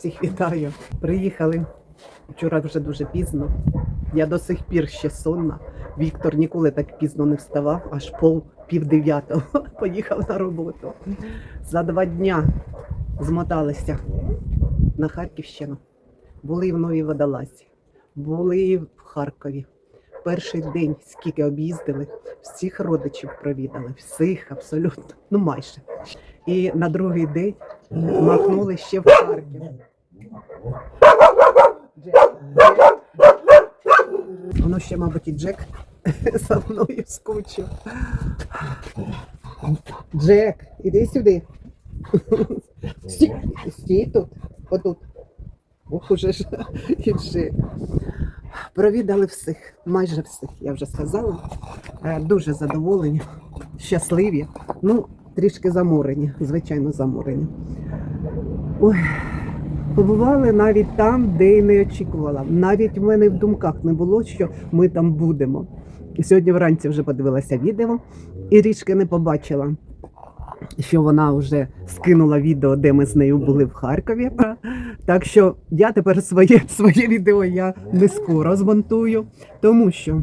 Всіх вітаю. Приїхали. Вчора вже дуже пізно. Я до сих пір ще сонна. Віктор ніколи так пізно не вставав, аж пол пів дев'ятого поїхав на роботу. За два дня змоталися на Харківщину. Були в Новій Водолазі, були в Харкові. Перший день скільки об'їздили, всіх родичів провідали, всіх абсолютно, ну майже. І на другий день махнули ще в Харків. Воно ще, мабуть, і Джек за мною скучив. Джек, іди сюди. Стій, стій тут, отут. Ох, уже ж і Джек. Провідали всіх, майже всіх, я вже сказала. Е, Дуже задоволені, щасливі. Ну, трішки заморені, звичайно, заморені. Ой, побували навіть там, де й не очікувала. Навіть в мене в думках не було, що ми там будемо. Сьогодні вранці вже подивилася відео і річки не побачила, що вона вже скинула відео, де ми з нею були в Харкові. Так що я тепер своє, своє відео я не скоро змонтую, тому що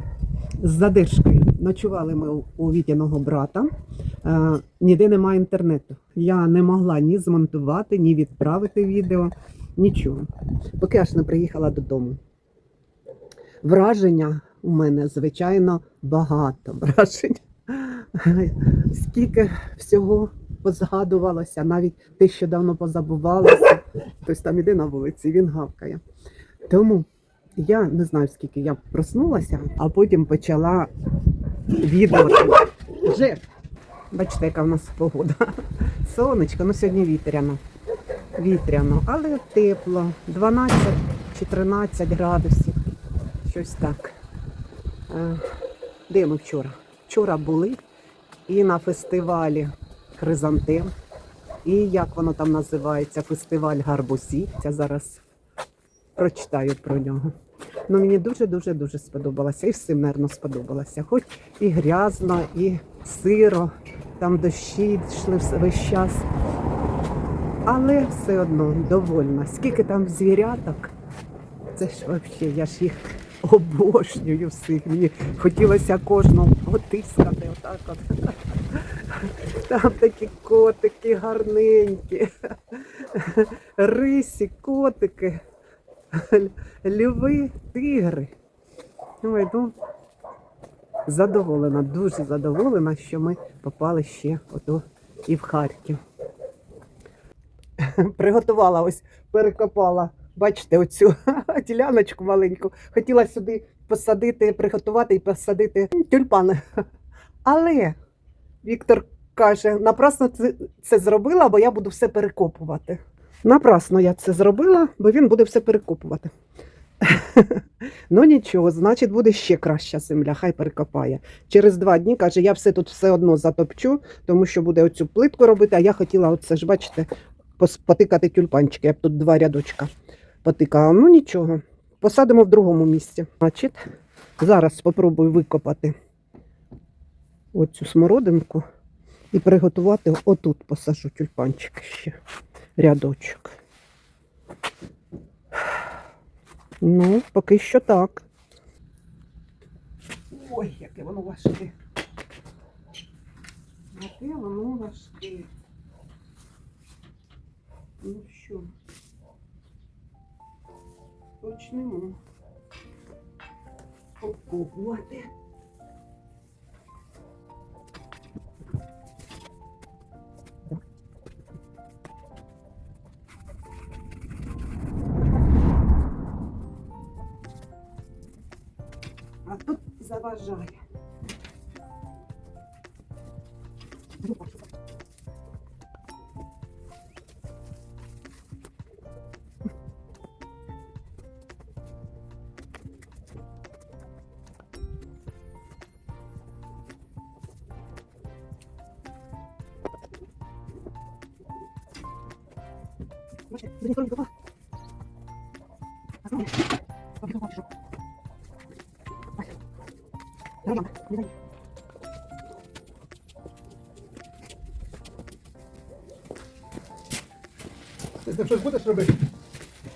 з задержкою ночували ми у- у Вітяного брата. Е, ніде немає інтернету. Я не могла ні змонтувати, ні відправити відео, нічого. Поки аж не приїхала додому. Враження у мене, звичайно, багато вражень. Скільки всього позгадувалося, навіть те, що давно позабувалося. Хтось там іде на вулиці, він гавкає. Тому я не знаю, скільки я проснулася, а потім почала відео. Бачите, яка в нас погода. Сонечко, ну сьогодні вітряно. Вітряно, але тепло. 12 чи 13 градусів. Щось так. Е, Де ми вчора? Вчора були і на фестивалі Хризантем. І як воно там називається? Фестиваль гарбузів. Я зараз прочитаю про нього. Ну, мені дуже-дуже дуже сподобалося. І мабуть, сподобалося. Хоч і грязно, і сиро, там дощі йшли весь час. Але все одно довольна. Скільки там звіряток, це ж взагалі, я ж їх обожнюю всіх. Мені хотілося кожного потискати отак от. Там такі котики гарненькі, рисі, котики, льви, тигри. Ой, ну, задоволена, дуже задоволена, що ми попали ще ото і в Харків. Приготувала ось, перекопала. Бачите, оцю діляночку маленьку. Хотіла сюди посадити, приготувати і посадити тюльпани. Але Віктор каже, напрасно це, зробила, бо я буду все перекопувати. Напрасно я це зробила, бо він буде все перекопувати. ну нічого, значить, буде ще краща земля, хай перекопає. Через два дні каже, я все тут все одно затопчу, тому що буде оцю плитку робити, а я хотіла, оце ж, бачите, потикати тюльпанчики. Я б тут два рядочка потикала. Ну нічого, посадимо в другому місці. Значить, зараз спробую викопати оцю смородинку і приготувати отут посажу тюльпанчик ще рядочок. Ну, поки що так. Ой, яке воно важке. Яке воно важке. Ну що, почнемо обкопувати. А тут заважає. Бачите, мені скоро не попало. А знаєш, поки попав, що? Ой. Давай, мама, не дай. Ти з ним щось будеш робити?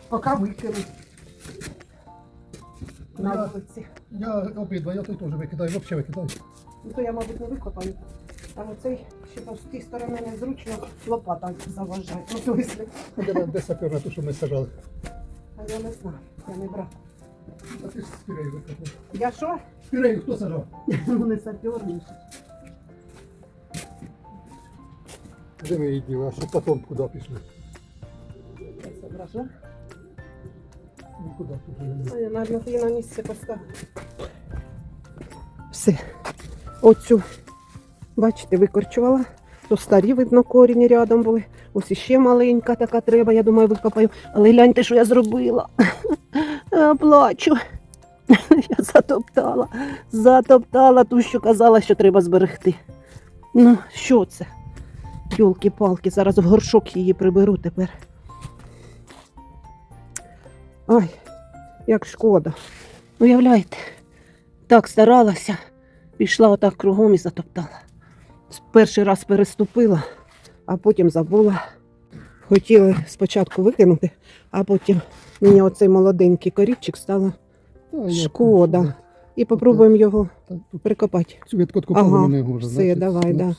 Поки викину. На Я- вулиці. Я обидва, я той теж викидаю, взагалі викидаю. Ну то я, мабуть, не викопаю. А оцей ще з тієї сторони незручно лопата заважає. Ну, в смислі, Де, де сапера, ту, що ми сажали. а я не знаю, я не брав. А ти ж спірею викопав. Я що? Спірею хто сажав? Ну не саперний. Де ми її діли, а що потім куди пішли? Я. Нікуди тут не. А я, мабуть, її на місце поставлю. Все. Оцю, бачите, викорчувала. То старі, видно, корінь рядом були. Ось іще маленька така треба, я думаю, викопаю. Але гляньте, що я зробила. Я плачу. Я затоптала. Затоптала ту, що казала, що треба зберегти. Ну, що це? Йолки-палки, зараз в горшок її приберу тепер. Ой, як шкода. Уявляєте, так старалася, пішла отак кругом і затоптала. Перший раз переступила, а потім забула. Хотіли спочатку викинути, а потім мені оцей молоденький корівчик стало шкода. І попробуємо його прикопати. Цю відку откопали Ага, не може. все, давай, да.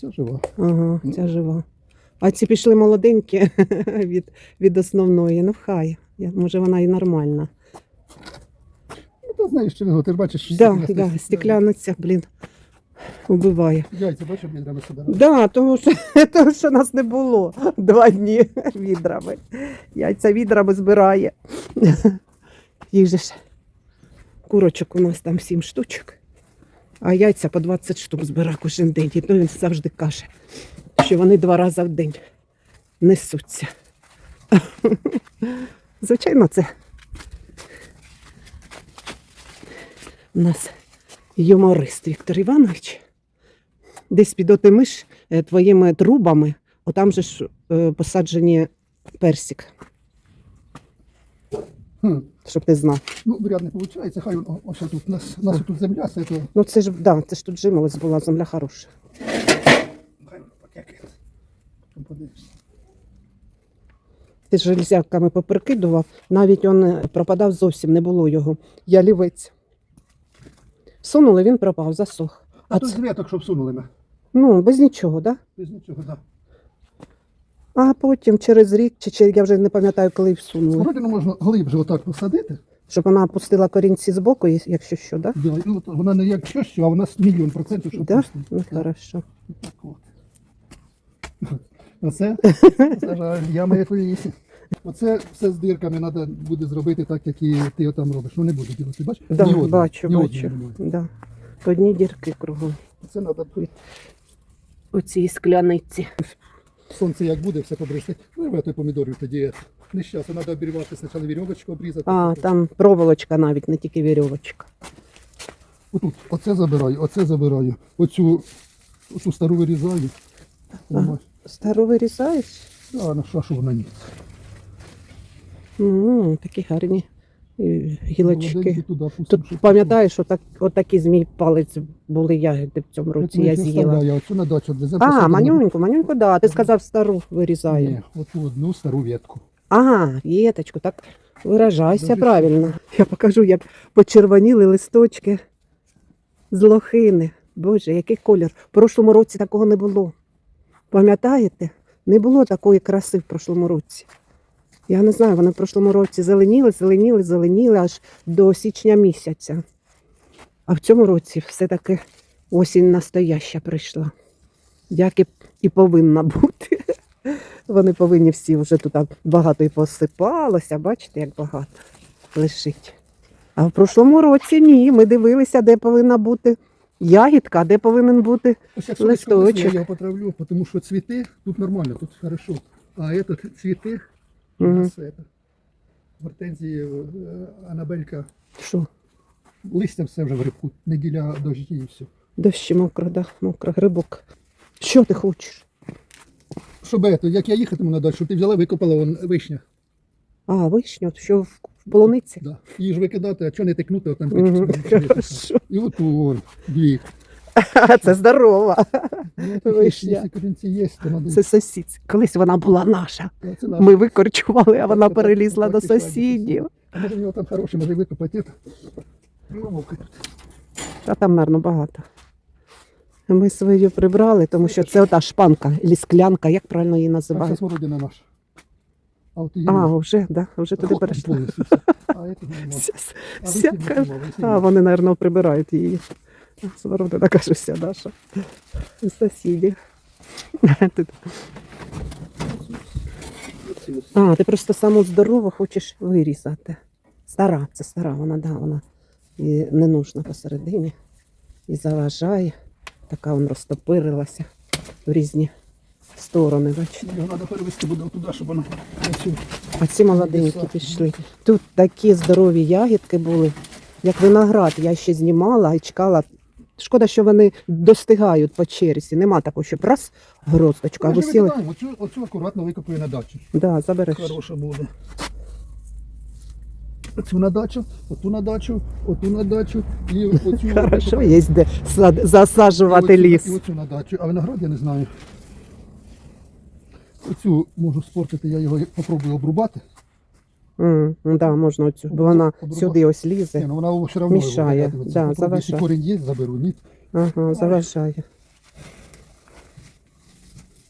Це жива. Ага, ця жива. А ці пішли молоденькі від, від основної. Ну, хай. Я- Може, вона і нормальна. Ну, ти знаєш, що ти ж бачиш, Да, стекляна- да, стекляниця, блін, убиває. Яйця, бачиш, відрами собирали. Да, тому що, тому що нас не було два дні відрами. Яйця відрами збирає. Їх же ж курочок у нас там сім штучок, а яйця по 20 штук збирає кожен день. І то він завжди каже, що вони два рази в день несуться. Звичайно, це у нас юморист Віктор Іванович десь під отими ж е, твоїми трубами, отам же ж е, посаджені персик, Хм. щоб ти знав. Ну, вряд не виходить, хай о- ось тут у нас, у нас тут земля, все то Ну це ж да, це ж тут жимолець була, земля хороша. хай. Подивишся. Ти ж железяками поперекидував, навіть він е, пропадав зовсім, не було його. Я лівець. Сунули, він пропав, засох. А, А тут це, гряток, щоб сунули ми. ну, без нічого, да? Без нічого, так. А потім через рік, чи, чи я вже не пам'ятаю, коли всунули. Городину можна глибше отак посадити. Щоб вона пустила корінці з боку, якщо що, да? Да, ну, вона не як що, що, а вона з мільйон процентів, що Да? Ну, хорошо. так от. Оце, це ж ями твої. Оце все з дирками треба буде зробити так, як і ти там робиш. Ну не буду ділити, бачиш? Да, Ні бачу, ні бачу. немає. Да. Одні дірки кругом. Це треба У цій скляниці. сонце як буде, все побризти. Вирвати помідорів тоді. Не щас, треба обірвати спочатку вірьовочку обрізати. А, там проволочка навіть, не тільки вірьовочка. Отут, оце забираю, оце забираю. Оцю, оцю стару вирізаю. Ага. Стару вирізаєш? А, на що, що вона ні? Ну, такі гарні гілочки. Тут пам'ятаєш, отак, отакі змій палець були ягоди в цьому році, я з'їла. вставляю, оцю на дачу відвеземо. А, манюньку, манюньку, да. Ти сказав стару вирізаю. Ні, оцю одну стару ветку. Ага, віточку, так виражайся правильно. Я покажу, як почервоніли листочки з лохини. Боже, який колір. В прошлому році такого не було. Пам'ятаєте? Не було такої краси в прошлому році. Я не знаю, вони в прошлому році зеленіли, зеленіли, зеленіли аж до січня місяця. А в цьому році все-таки осінь настояща прийшла. Як і, і повинна бути. Вони повинні всі вже тут багато і посипалося, бачите, як багато лежить. А в прошлому році ні. Ми дивилися, де повинна бути ягідка, де повинен бути. Ось Листочок. я його потравлю, тому що цвіти тут нормально, тут хорошо. А этот цвіти, у Мгм. нас это, гортензії, е, анабелька, Що? листям все вже в рибку, неділя дожді і все. Дощі мокро, да, мокро, грибок. Що ти хочеш? Щоб это, як я їхатиму на дачу, ти взяла, викопала вон вишня. А, вишню, що в, полуниці? Да. Її ж викидати, а чого не тикнути, там Угу. Хорошо. І от вон, дві. Це здорова. Ну, Вишня. Це сусід. Колись вона була наша. Ми викорчували, а вона перелізла до сусідів. А може в нього там хороший, може викопати. Та там, мабуть, багато. Ми свою прибрали, тому що це ота шпанка, або склянка, як правильно її А це смородина наша. А от А, вже, да, вже туди перейшли. А, вони, мабуть, прибирають її. Смородина, каже, вся наша. Сусідів. А, ти просто саму здорову хочеш вирізати. Стара, це стара, вона, да, вона і не нужна посередині. І заважає. Така вона розтопирилася в різні сторони, бачите. Треба перевести буде туди, щоб вона цю А ці молоденькі пішли. Тут такі здорові ягідки були, як виноград. Я ще знімала і чекала. Шкода, що вони достигають по черзі. Нема такого, щоб раз гроздочку, а Ми ж викидаємо, Оцю, оцю акуратно викопаю на дачу. Да, забереш. Хороша буде. Оцю на дачу, оту на дачу, оту на дачу і оцю. Хорошо, є де сад- засаджувати І оцю- ліс. І оцю на дачу. А виноград я не знаю. Оцю можу спортити, я його попробую обрубати. М, да, можна оцю, бо вона сюди ось Ні, лізе. ну вона все одно Мішає, виглядатиме. да, заважає. Корінь є, заберу. Ні. Ага, заважає.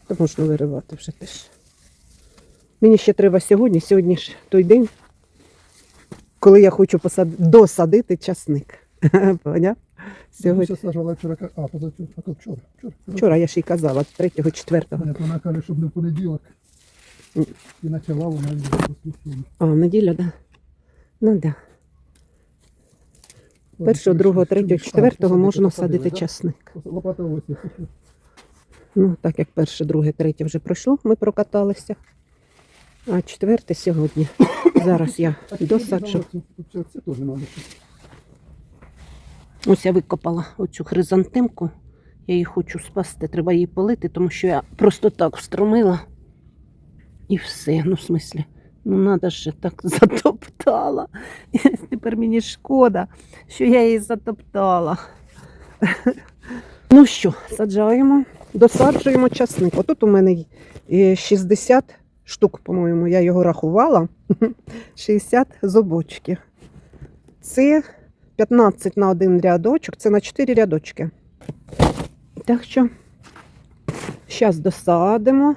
То можна виривати вже теж. Мені ще треба сьогодні, сьогодні ж той день, коли я хочу посад... досадити часник. Поняв? Сьогодні. Сажала вчора, а позавчора, вчора. Вчора. Я ж їй казала, 3-го, 4 Понятно, Вона каже, щоб не в понеділок. І почала вона вже в. А, в неділю, так? Да. Ну так. Да. Першого, другого, третього, четвертого можна садити часник. Лопата ось. Ну, так як перше, друге, третє вже пройшло, ми прокаталися. А четверте сьогодні. Зараз я досаджу. Ось я викопала оцю хризантемку. Я її хочу спасти. Треба її полити, тому що я просто так встромила. І все. Ну, в смислі, ну треба ж так затоптала. Тепер мені шкода, що я її затоптала. Ну що, саджаємо, досаджуємо часник. Отут у мене е, 60 штук, по-моєму, я його рахувала. 60 зубочків. Це 15 на один рядочок, це на 4 рядочки. Так що, зараз досадимо.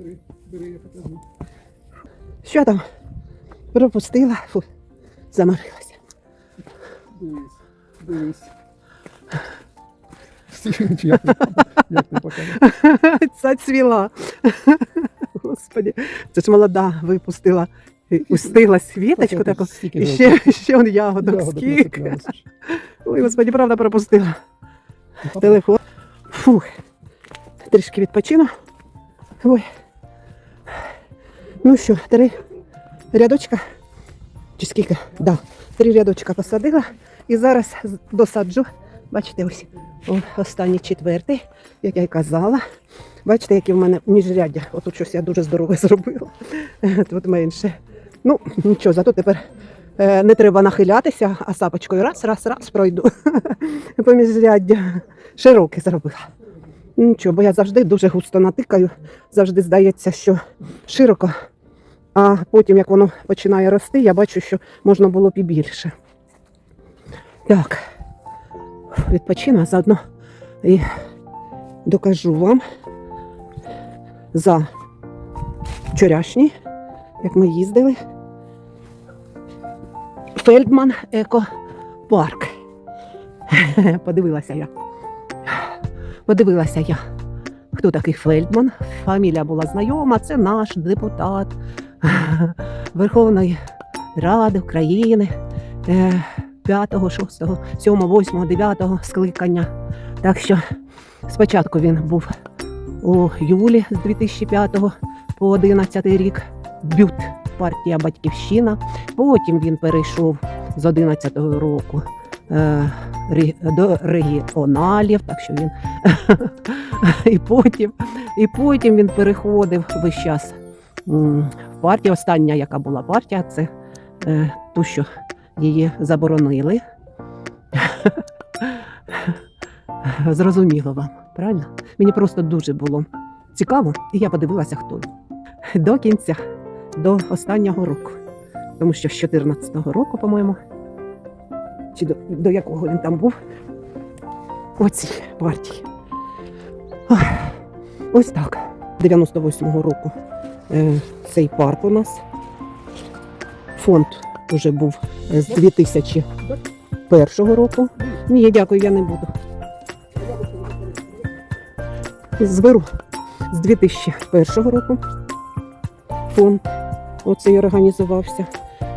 Бери, бери, я покажу. Що там? Пропустила, Фу, замарилася. Дивись, дивись. Як ти, як ти покажеш? Зацвіла. Господи, це ж молода випустила. і Пустила світочку таку. І ще, ще он ягодок скільки. Ой, господи, правда пропустила. Телефон. Фух. Трішки відпочину. Ой. Ну що, три рядочка. Чи скільки? Да. Три рядочка посадила. І зараз досаджу. Бачите, ось о, останній четвертий, як я й казала. Бачите, які в мене міжряддя. Отут щось я дуже здорове зробила. Тут менше. Ну, нічого, зато тепер Е, Не треба нахилятися, а сапочкою раз, раз, раз пройду. Поміжряддя широке зробила. Нічого, бо я завжди дуже густо натикаю. Завжди здається, що широко. А потім, як воно починає рости, я бачу, що можна було б і більше. Так, відпочину, заодно і докажу вам за вчорашній, як ми їздили. Фельдман Екопарк. Подивилася я. Подивилася я. Хто такий Фельдман? Фамілія була знайома, це наш депутат Верховної Ради України 5, 6, 7, 8, 9 скликання. Так що спочатку він був у Юлі з 2005 по 11 рік. Бют партія Батьківщина. Потім він перейшов з 11-го року е, до регіоналів, так що він і потім, і потім він переходив весь час в партію. Остання, яка була партія, це е, ту, що її заборонили. Зрозуміло вам, правильно? Мені просто дуже було цікаво, і я подивилася, хто. До кінця, до останнього року. Тому що з 14-го року, по-моєму, чи до, до якого він там був, у цій партії. Ось так. 98-го року е, цей парк у нас. Фонд вже був з 2001 року. Ні, дякую, я не буду. Зберу з 2001 року фонд оцей організувався.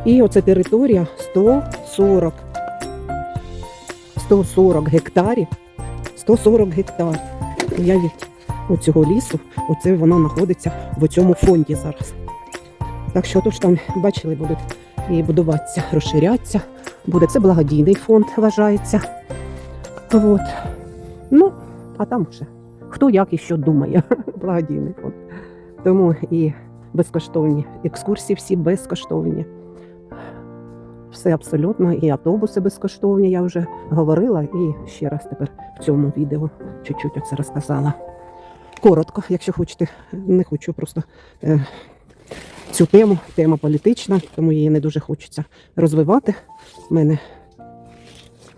І оце територія 140. 140 гектарів. 140 гектарів. Уявіть, оцього лісу, оце воно знаходиться в цьому фонді зараз. Так що тут ж там, бачили, будуть і будуватися, розширятися. Буде це благодійний фонд, вважається. От. Ну, а там вже хто як і що думає, благодійний фонд. Тому і безкоштовні екскурсії, всі безкоштовні. Все абсолютно, і автобуси безкоштовні, я вже говорила, і ще раз тепер в цьому відео чуть-чуть оце розказала. Коротко, якщо хочете, не хочу просто е, цю тему, тема політична, тому її не дуже хочеться розвивати. У мене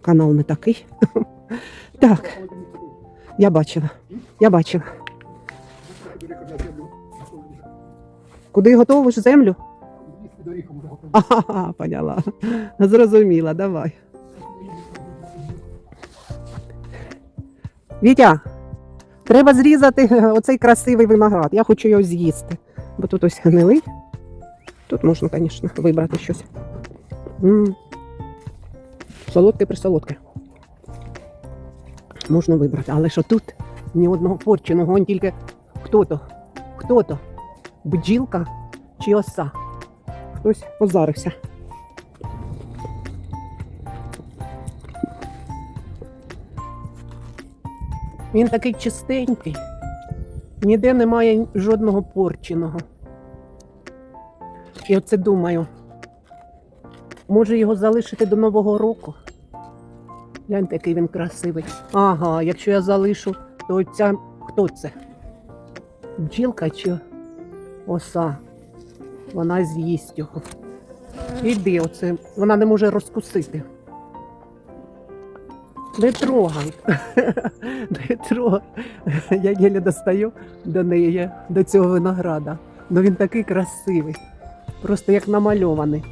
канал не такий. Так, я бачила, я бачила. Куди готовиш землю? Ага, поняла. Зрозуміла, давай. Вітя, треба зрізати оцей красивий виноград. Я хочу його з'їсти. Бо тут ось гнилий. Тут можна, звісно, вибрати щось. м Солодке присолодке. Можна вибрати. Але що тут ні одного порченого, он тільки хто-то. Хто-то? Бджілка чи оса? Хтось позарився. Він такий чистенький. Ніде немає жодного порченого. І оце думаю. Може його залишити до Нового року? Гляньте, який він красивий. Ага, якщо я залишу, то ця хто це? Бджілка чи оса? Вона з'їсть його. Іди, оце. Вона не може розкусити. Не трогай. Не трогай. Я єлі достаю до неї, до цього винограда. Ну він такий красивий. Просто як намальований.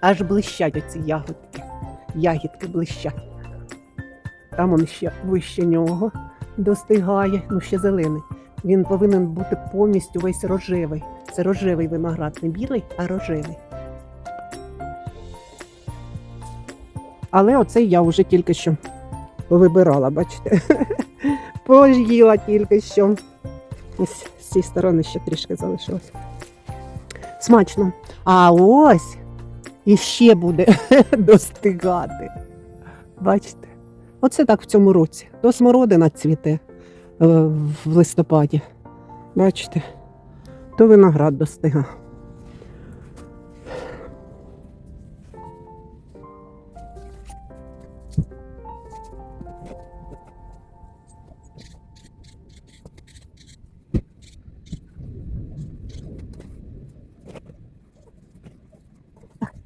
Аж блищать оці ягодки. Ягідки блищать. Там он ще вище нього достигає, ну ще зелений. Він повинен бути повністю весь рожевий. Це рожевий виноград, не білий, а рожевий. Але оцей я вже тільки що повибирала, бачите? Пож'їла тільки що. Ось з цієї сторони ще трішки залишилось. Смачно. А ось іще буде достигати. Бачите? Оце так в цьому році. То смородина цвіте е, в листопаді. Бачите? то виноград достига.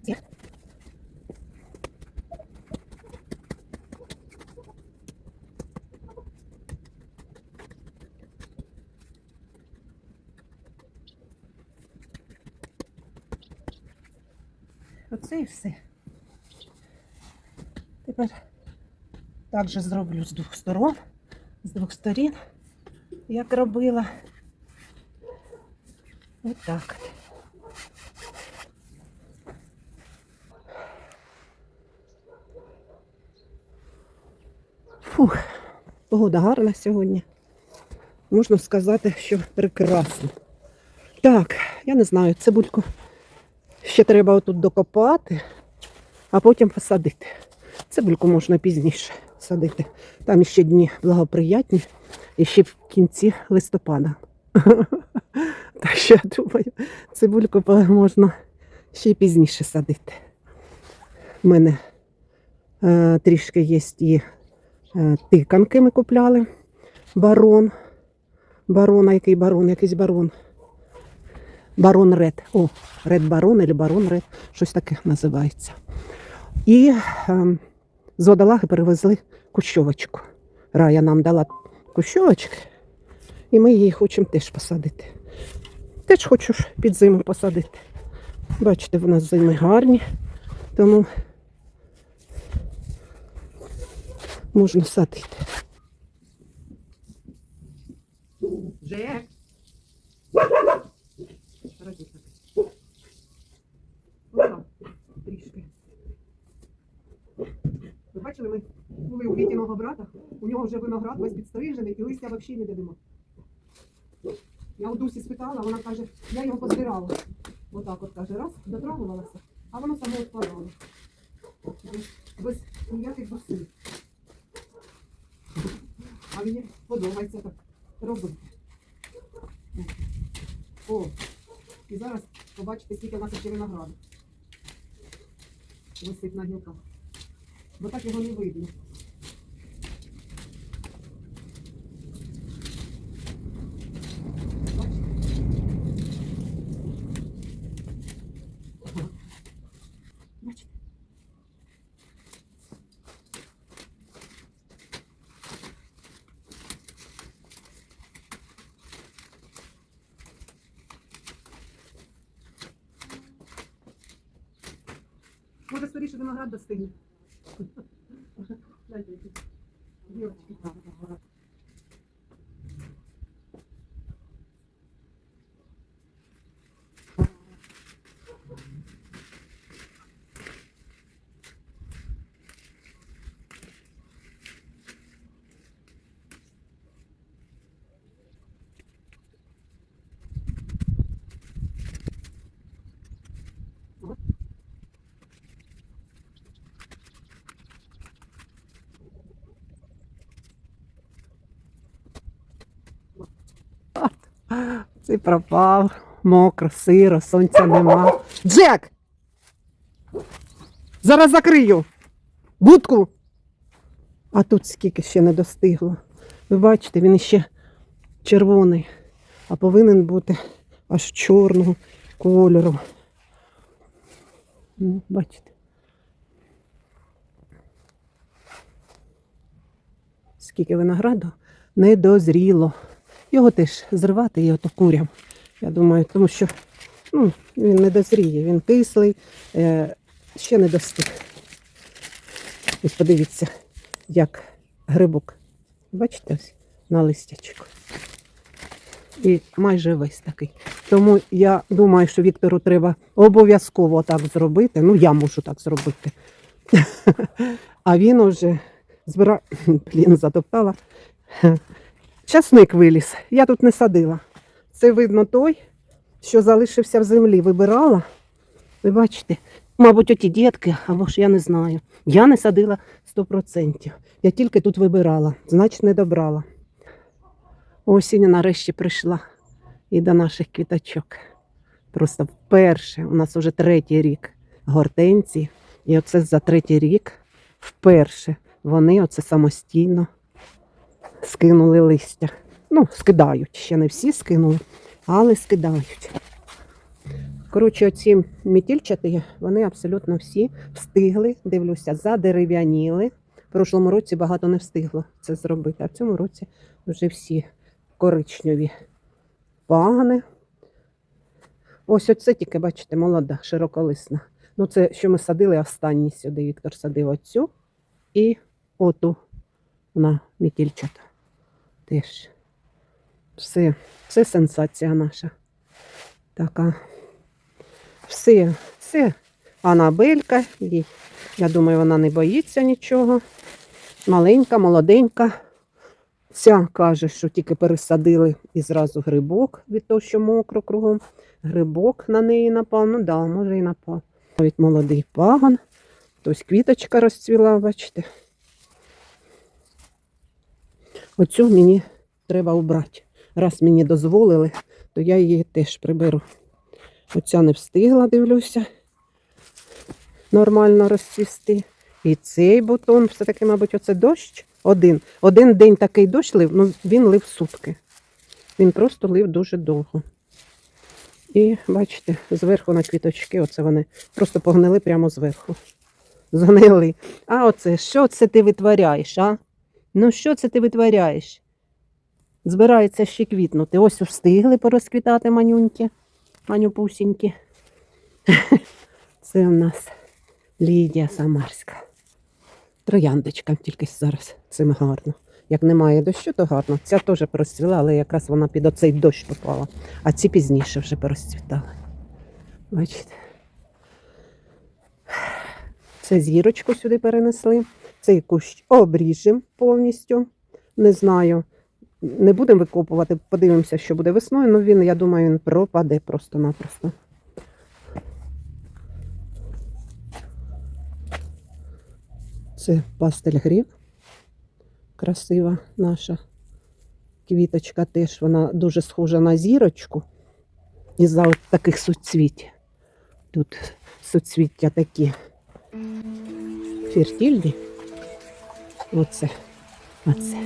Yeah. Оце і все. Тепер так же зроблю з двох сторон, з двох сторін, як робила. Ось так. Фух, погода гарна сьогодні. Можна сказати, що прекрасно. Так, я не знаю, цибульку ще треба отут докопати, а потім посадити. Цибульку можна пізніше садити. Там ще дні благоприятні і ще в кінці листопада. Так що я думаю, цибульку можна ще й пізніше садити. У мене е, трішки є і е, тиканки ми купляли. Барон. Барон, який барон? Якийсь барон. Барон Ред. О, Ред Барон або Барон Ред. Щось таке називається. І е, з водолаги перевезли кущовочку. Рая нам дала кущовочки, і ми її хочемо теж посадити. Теж хочу під зиму посадити. Бачите, в нас зими гарні, тому можна садити. Трішки. Ви бачили, ми були у Вітіного брата, у нього вже виноград весь підстрижений і листя взагалі ніде нема. Я у Дусі спитала, вона каже, я його позбирала. Отак от каже, раз, дотрагувалася, а воно само відпадало. Без, ніяких зусиль. А мені подобається так робити. О, і зараз побачите, скільки в нас ще винограду. Висить на гілках. Бо так його не видно. Може, скоріше виноград достигне. Дайте Пропав, мокро, сиро, сонця нема. Джек! Зараз закрию будку. А тут скільки ще не достигло. Ви бачите, він ще червоний, а повинен бути аж чорного кольору. Ну, Бачите. Скільки винограду не дозріло. Його теж зривати і ото курям. Я думаю, тому що ну, він не дозріє, він кислий, е, ще не достиг. Ось подивіться, як грибок. Бачите ось на листячку. І майже весь такий. Тому я думаю, що Віктору треба обов'язково так зробити. Ну, я можу так зробити. А він уже збирав, блін, затоптала. Часник виліз. Я тут не садила. Це видно той, що залишився в землі. Вибирала. Ви бачите, мабуть, оті дітки, або ж я не знаю. Я не садила 100%. Я тільки тут вибирала, значить не добрала. Осінь нарешті прийшла і до наших квіточок. Просто вперше, у нас вже третій рік гортензії. І оце за третій рік вперше вони оце самостійно скинули листя. Ну, скидають. Ще не всі скинули, але скидають. Коротше, оці мітільчаті, вони абсолютно всі встигли, дивлюся, задерев'яніли. В прошлому році багато не встигло це зробити, а в цьому році вже всі коричневі пагани. Ось оце тільки, бачите, молода, широколисна. Ну, це що ми садили останні сюди. Віктор садив оцю і оту. Вона мітільчата. Теж. Все, це сенсація наша. Така. Все, це Анабелька. Їй, я думаю, вона не боїться нічого. Маленька, молоденька. Ця каже, що тільки пересадили і зразу грибок від того, що мокро кругом. Грибок на неї напав. Ну да, може і напав. Навіть молодий пагон. Ось квіточка розцвіла, бачите. Оцю мені треба убрати. Раз мені дозволили, то я її теж приберу. Оця не встигла, дивлюся. Нормально розцвісти. І цей бутон, все-таки, мабуть, оце дощ. Один. Один день такий дощ лив, ну він лив сутки. Він просто лив дуже довго. І бачите, зверху на квіточки, оце вони просто погнили прямо зверху. Згнили. А оце, що це ти витворяєш, а? Ну що це ти витворяєш? Збирається ще квітнути. Ось встигли порозквітати манюньки, манюпусіньки. Це у нас Лідія Самарська. Трояндочка тільки зараз цим гарно. Як немає дощу, то гарно. Ця теж порозцвіла, але якраз вона під оцей дощ попала. А ці пізніше вже порозцвітали. Бачите? Це зірочку сюди перенесли. Цей кущ обріжемо повністю. Не знаю. Не будемо викопувати, подивимося, що буде весною. Ну він, я думаю, він пропаде просто-напросто. Це пастель гріб. Красива наша квіточка теж. Вона дуже схожа на зірочку. Із-за от таких суцвіть. Тут суцвіття такі фертильні. Оце. Оце.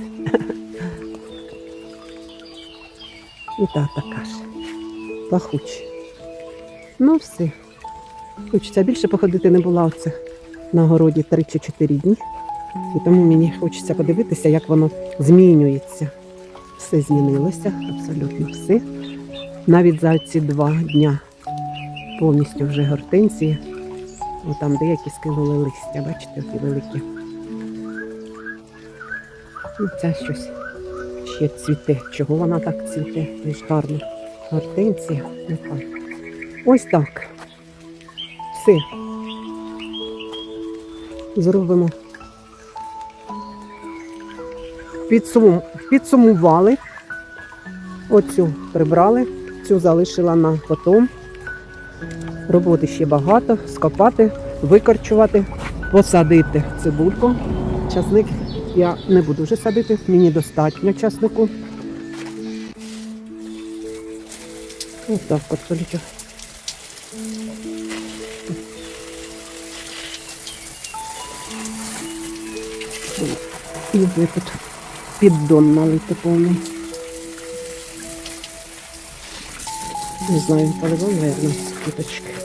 І та така ж. Пахуча. Ну, все. Хочеться більше походити не була оце на городі 3 чи 4 дні. І тому мені хочеться подивитися, як воно змінюється. Все змінилося, абсолютно все. Навіть за ці два дня повністю вже гортензії. О, там деякі скинули листя, бачите, які великі. І ця щось ще цвіте. Чого вона так цвіте? Ніж гарно. Гортензія. Яка. Ось так. Все. Зробимо. Підсум... Підсумували. Оцю прибрали, цю залишила на потом. Роботи ще багато. Скопати, викорчувати, посадити цибульку. Часник я не буду вже садити, мені достатньо часнику. Ось так от полічу. І ви тут піддон налити повний. Не знаю, поливав, наверное, з квіточки.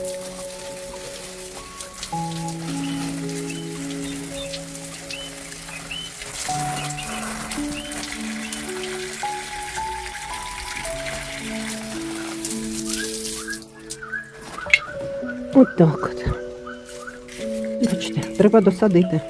От так от. Бачите, треба досадити.